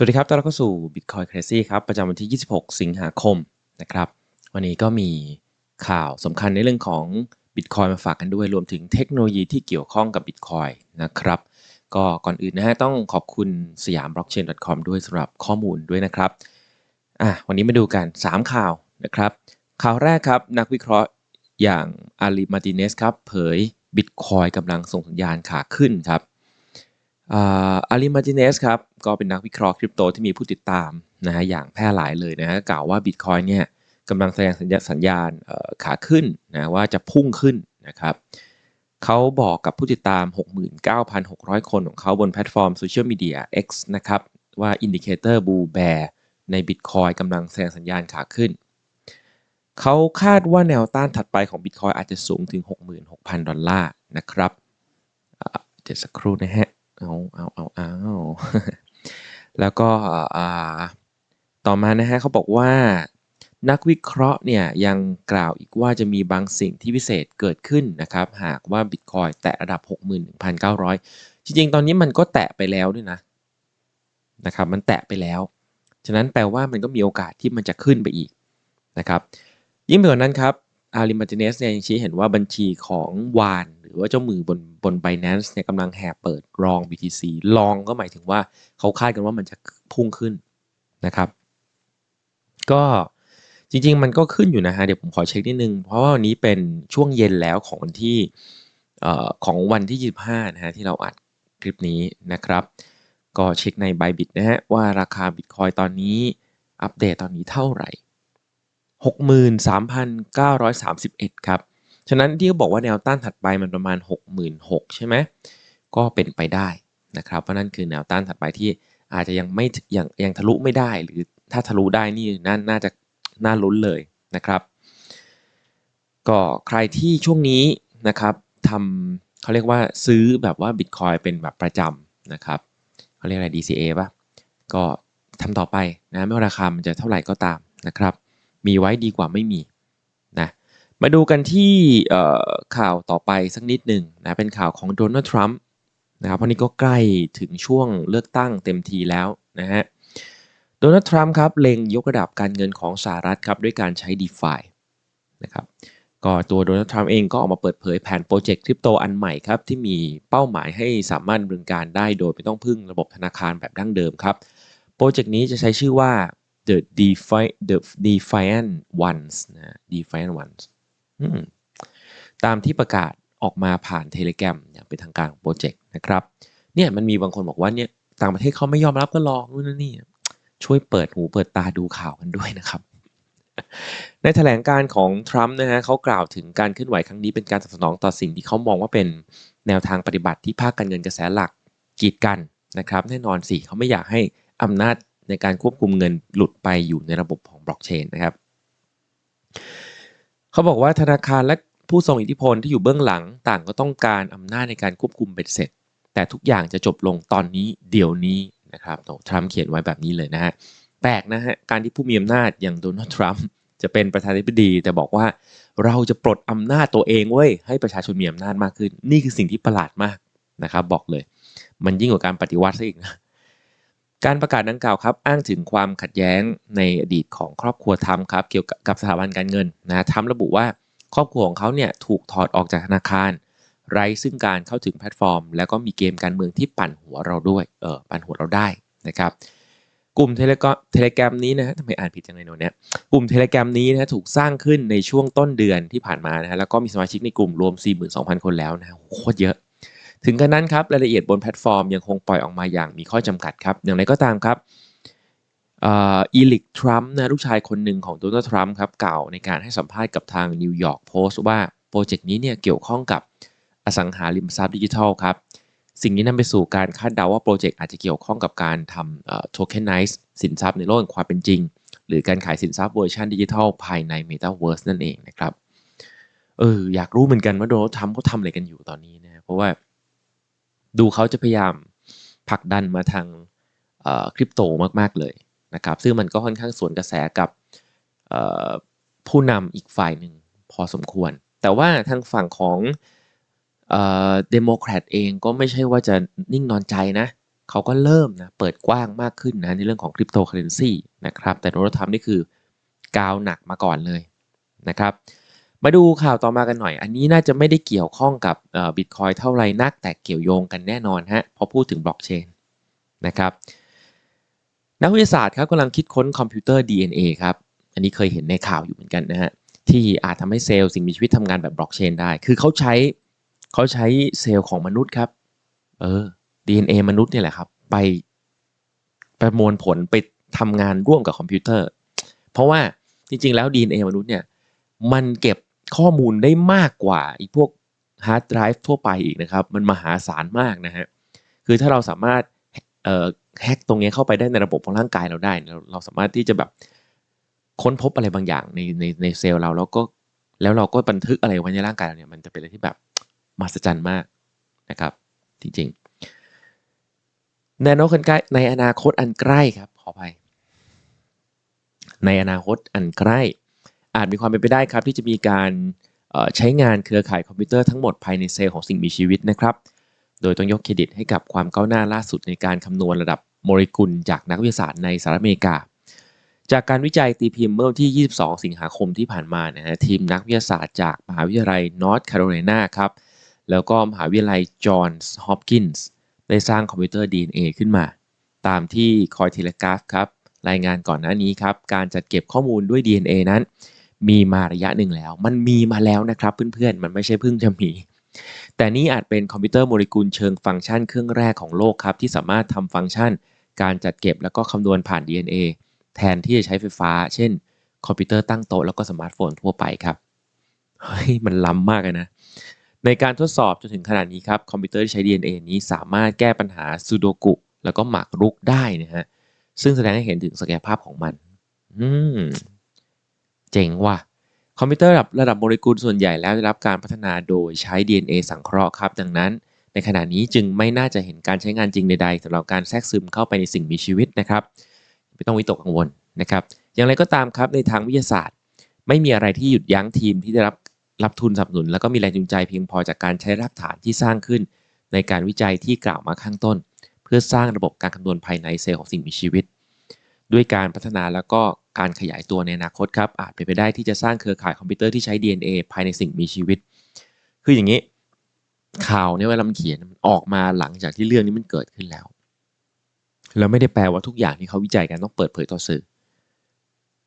สวัสดีครับ ต้อนรับเข้าสู่ Bitcoin Crazy ครับ ประจำวันที่ 26 สิงหาคมนะครับ วันนี้ก็มีข่าวสำคัญในเรื่องของ Bitcoin มาฝากกันด้วย รวมถึงเทคโนโลยีที่เกี่ยวข้องกับ Bitcoin นะครับ ก็ก่อนอื่นนะฮะต้องขอบคุณสยาม blockchain.com ด้วยสำหรับข้อมูลด้วยนะครับอะวันนี้มาดูกัน 3 ข่าวนะครับ ข่าวแรกครับ นักวิเคราะห์อย่างอาลีมาติเนสครับ เผย Bitcoin กำลังส่งสัญญาณขาขึ้นครับ อาลีมาติเนสครับก็เป็นนักวิเคราะห์คริปโตที่มีผู้ติดตามนะฮะอย่างแพร่หลายเลยนะฮะกล่าวว่า Bitcoin เนี่ยกำลังแสดงสัญญาสัญญาณขาขึ้นนะว่าจะพุ่งขึ้นนะครับเขาบอกกับผู้ติดตาม 69,600 คนของเขาบนแพลตฟอร์มโซเชียลมีเดีย X นะครับว่าอินดิเคเตอร์บูแบร์ใน Bitcoin กำลังแสดงสัญญาณขาขึ้น เขาคาดว่าแนวต้านถัดไปของ Bitcoin อาจจะสูงถึง 66,000 ดอลลาร์นะครับเดี๋ยวสักครู่นะฮะ เอาเอาเอาแล้วก็ต่อมานะฮะเขาบอกว่า นักวิเคราะห์เนี่ยยังกล่าวอีกว่าจะมีบางสิ่งที่พิเศษเกิดขึ้นนะครับ หากว่า Bitcoin แตะระดับ 61,900 จริงๆ ตอนนี้มันก็แตะไปแล้วด้วยนะนะครับมันแตะไปแล้ว ฉะนั้นแปลว่ามันก็มีโอกาสที่มันจะขึ้นไปอีกนะครับยิ่งไปกว่านั้นครับ อาริมาติเนสเนี่ยยังชี้เห็นว่าบัญชีของวาน หรือว่าเจ้ามือบนบน Binance เนี่ยกำลังแห่เปิดรอง BTC ลองก็หมายถึงว่าเขาคาดกันว่ามันจะพุ่งขึ้นนะครับ ก็จริง ๆ มันก็ขึ้นอยู่นะฮะ เดี๋ยวผมขอเช็คนิดนึง เพราะว่าวันนี้เป็นช่วงเย็นแล้วของวันที่ของวันที่ 25 นะฮะ ที่เราอัดคลิปนี้นะครับ ก็เช็คใน Bybit นะฮะ ว่าราคา Bitcoin ตอนนี้อัปเดตตอนนี้เท่าไหร่ 63,931 ครับ ฉะนั้นที่เขาบอกว่าแนวต้านถัดไปมันประมาณ 66,000ใช่ไหม ก็เป็นไปได้นะครับ เพราะนั่นคือแนวต้านถัดไปที่อาจจะยังไม่ยังยังทะลุไม่ได้ หรือถ้าทะลุได้นี่น่าน่าจะน่าลุ้นเลยนะครับ ก็ใครที่ช่วงนี้นะครับทำเขาเรียกว่าซื้อแบบว่า Bitcoin เป็นแบบประจำนะครับเขาเรียกอะไร DCA ป่ะ ก็ทำต่อไปนะไม่ว่าราคามันจะเท่าไหร่ก็ตามนะครับ มีไว้ดีกว่าไม่มีนะมาดูกันที่ข่าวต่อไปสักนิดหนึ่งนะเป็นข่าวของโดนัลด์ทรัมป์นะครับเพราะนี้ก็ใกล้ถึงช่วงเลือกตั้งเต็มทีแล้วนะฮะโดนัลด์ทรัมป์ครับเล็งยกระดับการเงินของสหรัฐครับด้วยการใช้ d e f านะครับก็ตัวโดนัลด์ทรัมป์เองก็ออกมาเปิดเผยแผนโปรเจกต์คริปโตอันใหม่ครับ ที่มีเป้าหมายให้สามารถดำเนินการได้โดยไม่ต้องพึ่งระบบธนาคารแบบดั้งเดิมครับ โปรเจกต์นี้จะใช้ชื่อว่า the defi the defiant ones นะ defiant ones ตามที่ประกาศออกมาผ่านเทเล gram อย่างเป็นทางการของโปรเจกต์นะครับ เนี่ยมันมีบางคนบอกว่าเนี่ยต่างประเทศเขาไม่ยอมรับก็ลอนู่นนี่ ช่วยเปิดหูเปิดตาดูข่าวกันด้วยนะครับ ในแถลงการของทรัมป์นะฮะเขากล่าวถึงการเคลื่อนไหวครั้งนี้เป็นการตอบสนองต่อสิ่งที่เขามองว่าเป็นแนวทางปฏิบัติที่ภาคการเงินกระแสหลักกีดกันนะครับ แน่นอนสิเขาไม่อยากให้อำนาจ ในการควบคุมเงินหลุดไปอยู่ในระบบของบล็อกเชนนะครับเขาบอกว่าธนาคารและผู้ทรงอิทธิพลที่อยู่เบื้องหลังต่างก็ต้องการอำนาจในการควบคุมเบ็ดเสร็จ แต่ทุกอย่างจะจบลงตอนนี้เดี๋ยวนี้นะครับทรัมป์เขียนไว้แบบนี้เลยนะฮะแปลกนะฮะการที่ผู้มีอำนาจอย่างโดนัลด์ทรัมป์จะเป็นประธานาธิบดี แต่บอกว่าเราจะปลดอำนาจตัวเองเว้ยให้ประชาชนมีอำนาจมากขึ้น นี่คือสิ่งที่ประหลาดมากนะครับบอกเลย มันยิ่งกว่าการปฏิวัติซะอีกนะ การประกาศดังกล่าวครับอ้างถึงความขัดแย้งในอดีตของครอบครัวทำครับเกี่ยวกับสถาบันการเงินนะทำระบุว่าครอบครัวของเขาเนี่ยถูกถอดออกจากธนาคาร ไร้ซึ่งการเข้าถึงแพลตฟอร์ม แล้วก็มีเกมการเมืองที่ปั่นหัวเราด้วยเออปั่นหัวเราได้นะครับกลุ่มเทเลกเทเลแกรมนี้นะฮะทำไมอ่านผิดจังเลยโนเนี่ยกลุ่มเทเลแกรมนี้นะถูกสร้างขึ้นในช่วงต้นเดือนที่ผ่านมานะฮะแล้วก็มีสมาชิกในกลุ่มรวม 42,000 คนแล้วนะโคตรเยอะ ถึงกระนั้นครับรายละเอียดบนแพลตฟอร์มยังคงปล่อยออกมาอย่างมีข้อจำกัดครับ อย่างไรก็ตามครับอีลิกทรัมป์นะลูกชายคนหนึ่งของโดนัลด์ทรัมป์ครับกล่าวในการให้สัมภาษณ์กับทางนิวยอร์กโพสต์ว่าโปรเจกต์นี้เนี่ยเกี่ยวข้องกับอสังหาริมทรัพย์ดิจิทัลครับ สิ่งนี้นำไปสู่การคาดเดาว่าโปรเจกต์อาจจะเกี่ยวข้องกับการทำโทเค็นไนซ์สินทรัพย์ในโลกความเป็นจริง หรือการขายสินทรัพย์เวอร์ชันดิจิทัลภายใน Metaverse นั่นเองนะครับเอออยากรู้เหมือนกันว่าโดนัลด์ทรัมป์เขาทำอะไรกันอยู่ตอนนี้นะเพราะว่า ดูเขาจะพยายามผลักดันมาทางคริปโตมาก ๆ เลยนะครับ ซึ่งมันก็ค่อนข้างสวนกระแสกับผู้นำอีกฝ่ายหนึ่งพอสมควร แต่ว่าทางฝั่งของเดโมแครตเองก็ไม่ใช่ว่าจะนิ่งนอนใจนะ เขาก็เริ่มนะเปิดกว้างมากขึ้นนะในเรื่องของคริปโตเคอเรนซีนะครับ แต่โนัลด์ทรัมนี่คือ กาวหนักมาก่อนเลยนะครับ มาดูข่าวต่อมากันหน่อย อันนี้น่าจะไม่ได้เกี่ยวข้องกับบิตคอยเท่าไรนักแต่เกี่ยวโยงกันแน่นอนฮะพอพูดถึงบล็อกเชนนะครับนักวิทยาศาสตร์ครับกำลังคิดค้นคอมพิวเตอร์ DNA ครับ อันนี้เคยเห็นในข่าวอยู่เหมือนกันนะฮะที่อาจทำให้เซลล์สิ่งมีชีวิตทำงานแบบบล็อกเชนได้ คือเขาใช้เขาใช้เซลล์ของมนุษย์ครับเออ DNA มนุษย์นี่แหละครับ ไปประมวลผลไปทำงานร่วมกับคอมพิวเตอร์ เพราะว่าจริงๆแล้ว DNA มนุษย์เนี่ยมันเก็บ ข้อมูลได้มากกว่าอีกพวกฮาร์ดไดรฟ์ทั่วไปอีกนะครับ มันมหาศาลมากนะฮะ คือถ้าเราสามารถแฮกตรงนี้เข้าไปได้ในระบบของร่างกายเราได้เราเราสามารถที่จะแบบค้นพบอะไรบางอย่างในในในเซลล์เราแล้วก็แล้วเราก็บันทึกอะไรไว้ในร่างกายเราเนี่ยมันจะเป็นอะไรที่แบบมหัศจรรย์มากนะครับ จริงๆในอนาคตใกล้ในอนาคตอันใกล้ครับขออภัยในอนาคตอันใกล้ อาจมีความเป็นไปได้ครับที่จะมีการใช้งานเครือข่ายคอมพิวเตอร์ทั้งหมดภายในเซลล์ของสิ่งมีชีวิตนะครับ โดยต้องยกเครดิตให้กับความก้าวหน้าล่าสุดในการคำนวณระดับโมเลกุลจากนักวิทยาศาสตร์ในสหรัฐอเมริกา จากการวิจัยตีพิมพ์เมื่อวันที่ 22 สิงหาคมที่ผ่านมานะฮะทีมนักวิทยาศาสตร์จากมหาวิทยาลัยนอร์ทแคโรไลนาครับแล้วก็มหาวิทยาลัยจอห์นส์ฮอปกินส์ได้สร้างคอมพิวเตอร์ DNA ขึ้นมา ตามที่คอยเทเลกราฟครับรายงานก่อนหน้านี้ครับ การจัดเก็บข้อมูลด้วย DNA นั้น มีมาระยะหนึ่งแล้ว มันมีมาแล้วนะครับเพื่อนๆ มันไม่ใช่เพิ่งจะมี แต่นี่อาจเป็นคอมพิวเตอร์โมเลกุลเชิงฟังก์ชันเครื่องแรกของโลกครับ ที่สามารถทำฟังก์ชัน การจัดเก็บแล้วก็คำนวณผ่าน DNA แทนที่จะใช้ไฟฟ้า เช่น คอมพิวเตอร์ตั้งโต๊ะแล้วก็สมาร์ทโฟนทั่วไปครับ เฮ้ย มันล้ำมากเลยนะ ในการทดสอบจนถึงขนาดนี้ครับคอมพิวเตอร์ที่ใช้ DNA นี้สามารถแก้ปัญหาซูโดกุแล้วก็หมากรุกได้นะฮะซึ่งแสดงให้เห็นถึงศักยภาพของมัน อืม เจ๋งว่ะคอมพิวเตอร์ระดับระดับโมเลกุลส่วนใหญ่แล้วได้รับการพัฒนาโดยใช้ DNA สังเคราะห์ครับ ดังนั้น ในขณะนี้จึงไม่น่าจะเห็นการใช้งานจริงใดๆสำหรับการแทรกซึมเข้าไปในสิ่งมีชีวิตนะครับ ไม่ต้องวิตกกังวลนะครับ อย่างไรก็ตามครับในทางวิทยาศาสตร์ ไม่มีอะไรที่หยุดยั้งทีมที่ได้รับรับทุนสนับสนุน แล้วก็มีแรงจูงใจเพียงพอจากการใช้รากฐานที่สร้างขึ้น ในการวิจัยที่กล่าวมาข้างต้น เพื่อสร้างระบบการคำนวณภายในเซลล์ของสิ่งมีชีวิต ด้วยการพัฒนาแล้วก็การขยายตัวในอนาคตครับอาจเป็นไปได้ที่จะสร้างเครือข่ายคอมพิวเตอร์ที่ใช้ DNA ภายในสิ่งมีชีวิต คืออย่างนี้ ข่าวเนี่ยเวลามันเขียนมันออกมาหลังจากที่เรื่องนี้มันเกิดขึ้นแล้ว แล้วไม่ได้แปลว่าทุกอย่างที่เขาวิจัยกันต้องเปิดเผยต่อสื่อ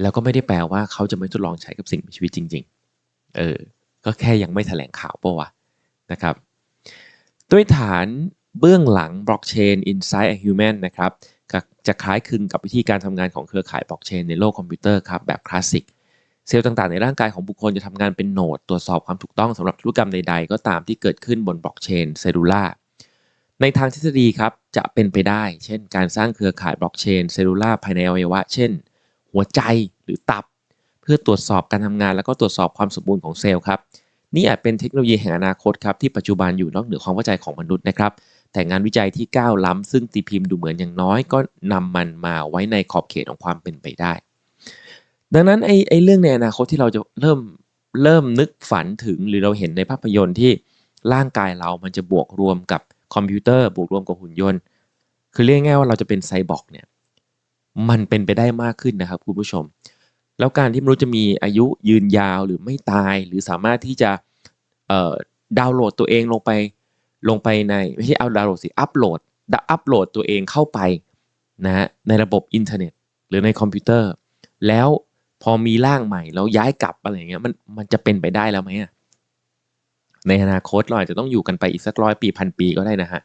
แล้วก็ไม่ได้แปลว่าเขาจะไม่ทดลองใช้กับสิ่งมีชีวิตจริง ๆ เออ ก็แค่ยังไม่แถลงข่าวปะวะนะครับ ด้วยฐานเบื้องหลังบล็อกเชน Inside a Human นะครับ จะคล้ายคลึงกับวิธีการทำงานของเครือข่ายบล็อกเชนในโลกคอมพิวเตอร์ครับแบบคลาสสิกเซลล์ต่างๆ ในร่างกายของบุคคลจะทำงานเป็นโนดตรวจสอบความถูกต้องสำหรับธุรกรรมใดๆ ก็ตามที่เกิดขึ้นบนบล็อกเชนเซลลูล่าในทางทฤษฎีครับจะเป็นไปได้ เช่น การสร้างเครือข่ายบล็อกเชนเซลลูล่าภายในอวัยวะ เช่น หัวใจหรือตับ เพื่อตรวจสอบการทำงาน แล้วก็ตรวจสอบความสมบูรณ์ของเซลล์ครับนี่อาจเป็นเทคโนโลยีแห่งอนาคตครับที่ปัจจุบันอยู่นอกเหนือความเข้าใจของมนุษย์นะครับ แต่งานวิจัยที่ก้าวล้ำซึ่งตีพิมพ์ดูเหมือนอย่างน้อยก็นำมันมาไว้ในขอบเขตของความเป็นไปได้ ดังนั้นไอ้ไอเรื่องในอนาคตที่เราจะเริ่มเริ่มนึกฝันถึงหรือเราเห็นในภาพยนตร์ที่ร่างกายเรามันจะบวกรวมกับคอมพิวเตอร์บวกรวมกับหุ่นยนต์ คือเรียกง่ายว่าเราจะเป็นไซบอร์กเนี่ยมันเป็นไปได้มากขึ้นนะครับคุณผู้ชม แล้วการที่มนุษย์จะมีอายุยืนยาวหรือไม่ตาย หรือสามารถที่จะดาวน์โหลดตัวเองลงไป ลงไปในไม่ใช่เอาดาวน์โหลดสิอัปโหลดดัอัปโหลดตัวเองเข้าไปนะฮะในระบบอินเทอร์เน็ต หรือในคอมพิวเตอร์ แล้วพอมีร่างใหม่แล้วย้ายกลับอะไรเงี้ยมันมันจะเป็นไปได้แล้วไหมในอนาคตเราอาจจะต้องอยู่กันไปอีกสักร้อยปีพันปีก็ได้นะฮะ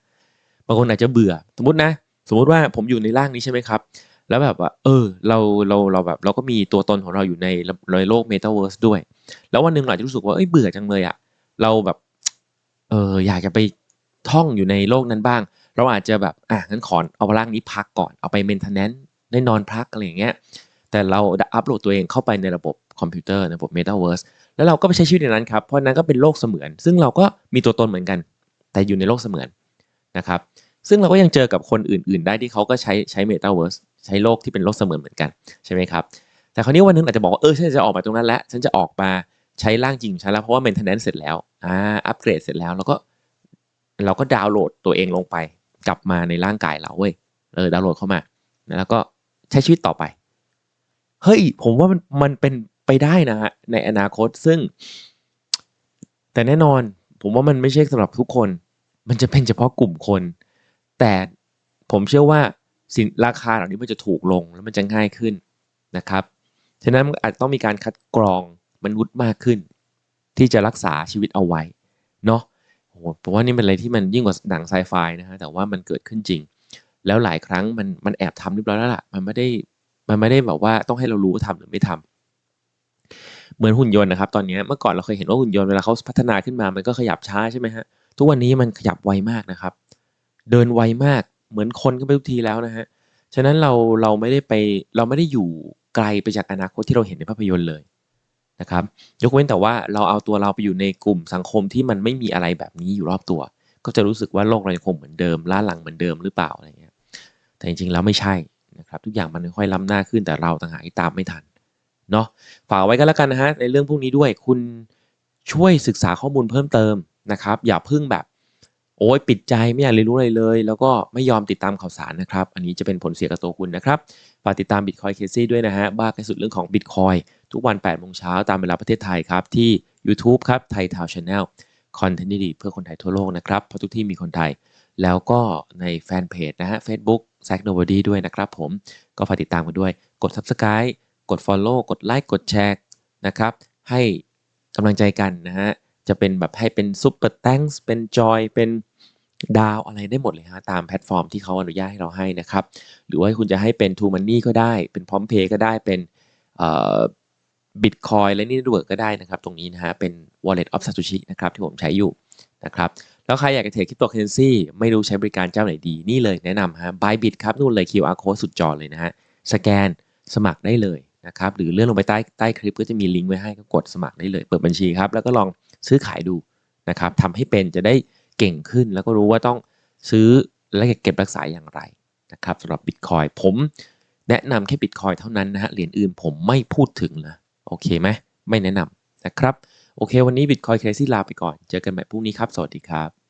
บางคนอาจจะเบื่อสมมตินะ สมมุติว่าผมอยู่ในร่างนี้ใช่ไหมครับ แล้วแบบว่า เออ เราเราเราแบบ เราก็มีตัวตนของเราอยู่ในในโลกเมตาเวิร์สด้วย แล้ววันหนึ่งเราจะรู้สึกว่าเอ้ยเบื่อจังเลยอะเราแบบเอออยากจะไป ท่องอยู่ในโลกนั้นบ้าง เราอาจจะแบบอะงั้นขอเอาร่างนี้พักก่อนเอาไปเมนเทนแนนซ์ได้นอนพักอะไรอย่างเงี้ยแต่เราอัปโหลดตัวเองเข้าไปในระบบคอมพิวเตอร์ในระบบเมตาเวิร์สแล้วเราก็ไปใช้ชีวิตในนั้นครับเพราะนั้นก็เป็นโลกเสมือน ซึ่งเราก็มีตัวตนเหมือนกัน แต่อยู่ในโลกเสมือนนะครับซึ่งเราก็ยังเจอกับคนอื่น ๆ ได้ที่เขาก็ใช้ใช้เมตาเวิร์สใช้โลกที่เป็นโลกเสมือนเหมือนกันใช่ไหมครับแต่คราวนี้วันนึงอาจจะบอกว่าเออฉันจะออกมาตรงนั้นแล้วฉันจะออกมาใช้ร่างจริงใช้แล้วเพราะว่าเมนเทนแนนซ์เสร็จแล้วอ่าอัปเกรดเสร็จแล้วแล้วก็ เราก็ดาวน์โหลดตัวเองลงไป กลับมาในร่างกายเราเว้ยเออดาวน์โหลดเข้ามา แล้วก็ใช้ชีวิตต่อไป เฮ้ย ผมว่ามันมันเป็นไปได้นะฮะในอนาคตซึ่ง แต่แน่นอน ผมว่ามันไม่ใช่สำหรับทุกคน มันจะเป็นเฉพาะกลุ่มคน แต่ผมเชื่อว่าสินราคาเหล่านี้มันจะถูกลงแล้วมันจะง่ายขึ้นนะครับฉะนั้นอาจต้องมีการคัดกรองมนุษย์มากขึ้น ที่จะรักษาชีวิตเอาไว้เนาะ ผมว่านี่เป็นอะไรที่มันยิ่งกว่าหนังไซไฟนะฮะแต่ว่ามันเกิดขึ้นจริง แล้วหลายครั้งมันมันแอบทำเรียบร้อยแล้วล่ะมันไม่ได้มันไม่ได้แบบว่าต้องให้เรารู้ว่าทำหรือไม่ทำเหมือนหุ่นยนต์นะครับตอนนี้เมื่อก่อนเราเคยเห็นว่าหุ่นยนต์เวลาเขาพัฒนาขึ้นมามันก็ขยับช้าใช่ไหมฮะทุกวันนี้มันขยับไวมากนะครับ เดินไวมากเหมือนคนก็ไปทุกทีแล้วนะฮะฉะนั้นเราเราไม่ได้ไปเราไม่ได้อยู่ไกลไปจากอนาคตที่เราเห็นในภาพยนตร์เลย นะครับยกเว้นแต่ว่าเราเอาตัวเราไปอยู่ในกลุ่มสังคมที่มันไม่มีอะไรแบบนี้อยู่รอบตัว ก็จะรู้สึกว่าโลกเรายังคงเหมือนเดิมล้าหลังเหมือนเดิมหรือเปล่าอะไรเงี้ยแต่จริงๆแล้วไม่ใช่นะครับทุกอย่างมันค่อยๆล้ำหน้าขึ้นแต่เราต่างหากที่ตามไม่ทันเนาะฝากไว้ก็แล้วกันนะฮะในเรื่องพวกนี้ด้วยคุณช่วยศึกษาข้อมูลเพิ่มเติมนะครับ อย่าพึ่งแบบโอ้ยปิดใจไม่อยากเรียนรู้อะไรเลย แล้วก็ไม่ยอมติดตามข่าวสารนะครับ อันนี้จะเป็นผลเสียกับตัวคุณนะครับ ฝากติดตาม Bitcoin c a s e ด้วยนะฮะ บ้ากันสุดเรื่องของ Bitcoin ทุกวัน8โมงเช้าตามเวลาประเทศไทยครับ ที่ YouTube ครับไทยทาวชาแนลคอนเทนต์ดีเพื่อคนไทยทั่วโลกนะครับเพราะทุกที่มีคนไทย แล้วก็ในแฟนเพจนะฮะ Facebook z a c k Nobody ด้วยนะครับผมก็ฝากติดตามกันด้วย กด Subscribe กด Follow กดไลค์กดแชร์นะครับให้กำลังใจกันนะฮะจะเป็นแบบให้เป็นซุปเปอร์แตงเป็นจอยเป็นดาวอะไรได้หมดเลยฮะตามแพลตฟอร์มที่เขาอนุญาตให้เราให้นะครับ หรือว่าคุณจะให้เป็น True Money ก็ได้ เป็นพร้อมเพย์ก็ได้เป็น บิตคอยและนี่ด้วยก็ได้นะครับ ตรงนี้นะฮะเป็น Wallet of Satoshi นะครับที่ผมใช้อยู่นะครับแล้วใครอยากจะเทรดคริปโตเคอเรนซีไม่รู้ใช้บริการเจ้าไหนดี นี่เลยแนะนำฮะ Bybit ครับนู่นเลย QR code สุดจอเลยนะฮะสแกนสมัครได้เลยนะครับหรือเลื่อนลงไปใต้ใต้คลิปก็จะมีลิงก์ไว้ให้ก็กดสมัครได้เลย เปิดบัญชีครับ แล้วก็ลองซื้อขายดูนะครับทำให้เป็นจะได้เก่งขึ้น แล้วก็รู้ว่าต้องซื้อและเก็บรักษาอย่างไรนะครับสำหรับ Bitcoin ผมแนะนำแค่ Bitcoin เท่านั้นนะฮะเหรียญอื่นผมไม่พูดถึงนะ โอเคไหมไม่แนะนำนะครับ โอเค วันนี้ Bitcoin Crazy ลาไปก่อน เจอกันใหม่พรุ่งนี้ครับ สวัสดีครับ